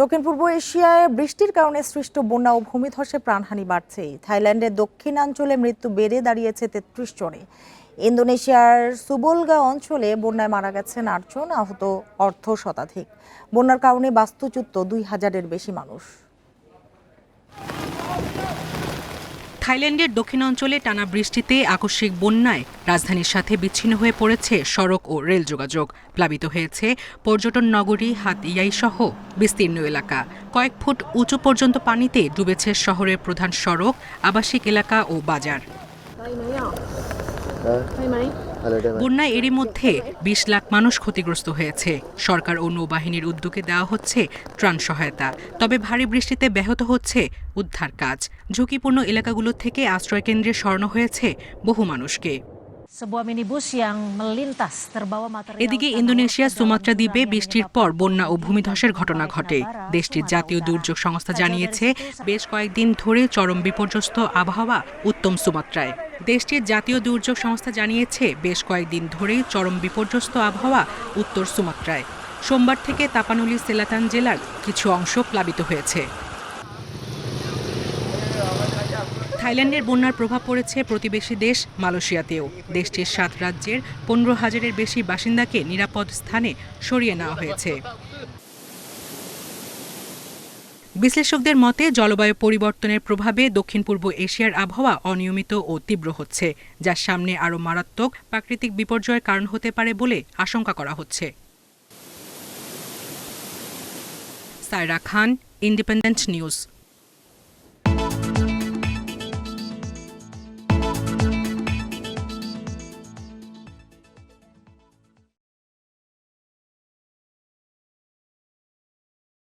দক্ষিণ পূর্ব এশিয়ায় বৃষ্টির কারণে সৃষ্ট বন্যা ও ভূমিধসে প্রাণহানি বাড়ছে। থাইল্যান্ডের দক্ষিণাঞ্চলে মৃত্যু বেড়ে দাঁড়িয়েছে তেত্রিশ জনে। ইন্দোনেশিয়ার সুবলগা অঞ্চলে বন্যায় মারা গেছেন আটজন আহত অর্ধ শতাধিক। বন্যার কারণে বাস্তুচ্যুত দুই হাজারের বেশি মানুষ। থাইল্যান্ডের দক্ষিণাঞ্চলে টানা বৃষ্টিতে আকস্মিক বন্যায় রাজধানীর সাথে বিচ্ছিন্ন হয়ে পড়েছে সড়ক ও রেল যোগাযোগ। প্লাবিত হয়েছে পর্যটন নগরী হাতিয়াই সহ বিস্তীর্ণ এলাকা। কয়েক ফুট উঁচু পর্যন্ত পানিতে ডুবেছে শহরের প্রধান সড়ক আবাসিক এলাকা ও বাজার। বন্যায় এরই মধ্যে বিশ লাখ মানুষ ক্ষতিগ্রস্ত হয়েছে। সরকার ও নৌবাহিনীর উদ্যোগে দেওয়া হচ্ছে ত্রাণ সহায়তা। তবে ভারী বৃষ্টিতে ব্যাহত হচ্ছে উদ্ধার কাজ। ঝুঁকিপূর্ণ এলাকাগুলো থেকে আশ্রয়কেন্দ্রে স্বর্ণ হয়েছে বহু মানুষকে। এদিকে ইন্দোনেশিয়া সুমাত্রা দ্বীপে বৃষ্টির পর বন্যা ও ভূমিধসের ঘটনা ঘটে। দেশটির জাতীয় দুর্যোগ সংস্থা জানিয়েছে, বেশ কয়েকদিন ধরে চরম বিপর্যস্ত আবহাওয়া উত্তম সুমাত্রায়। দেশটির জাতীয় দুর্যোগ সংস্থা জানিয়েছে, বেশ কয়েকদিন ধরেই চরম বিপর্যস্ত আবহাওয়া উত্তর সুমাত্রায়। সোমবার থেকে তাপানুলি সেলাতান জেলার কিছু অংশ প্লাবিত হয়েছে। থাইল্যান্ডের বন্যার প্রভাব পড়েছে প্রতিবেশী দেশ মালয়েশিয়াতেও। দেশটির সাত রাজ্যের পনেরো হাজারের বেশি বাসিন্দাকে নিরাপদ স্থানে সরিয়ে নেওয়া হয়েছে। বিশ্লেষকদের মতে, জলবায়ু পরিবর্তনের প্রভাবে দক্ষিণ পূর্ব এশিয়ার আবহাওয়া অনিয়মিত ও তীব্র হচ্ছে যার সামনে আরও মারাত্মক প্রাকৃতিক বিপর্যয়ের কারণ হতে পারে বলে আশঙ্কা করা হচ্ছে। সাইরা খান, ইন্ডিপেন্ডেন্ট নিউজ।